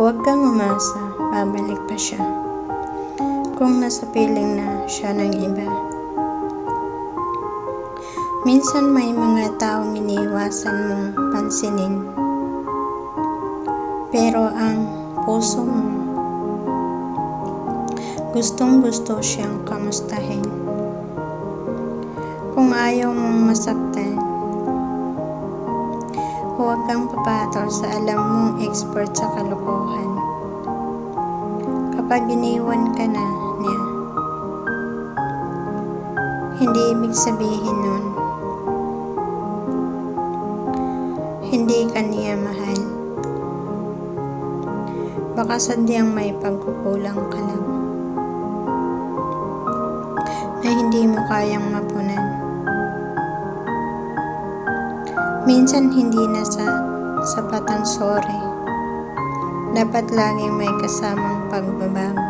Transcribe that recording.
Huwag kang umasa, babalik pa siya. Kung nasa piling na siya ng iba. Minsan may mga taong iniwasan mong pansinin. Pero ang puso mo, gustong gusto siyang kamustahin. Kung ayaw mong masaktan, huwag kang papatol sa alam mong expert sa kalokohan. Kapag iniwan ka na niya, hindi ibig sabihin nun, hindi ka niya mahal. Baka sadyang may pagkukulang ka lang na hindi mo kayang mapunan. Minsan hindi na sa sapat ang sorry. Dapat laging may kasamang pagbabago.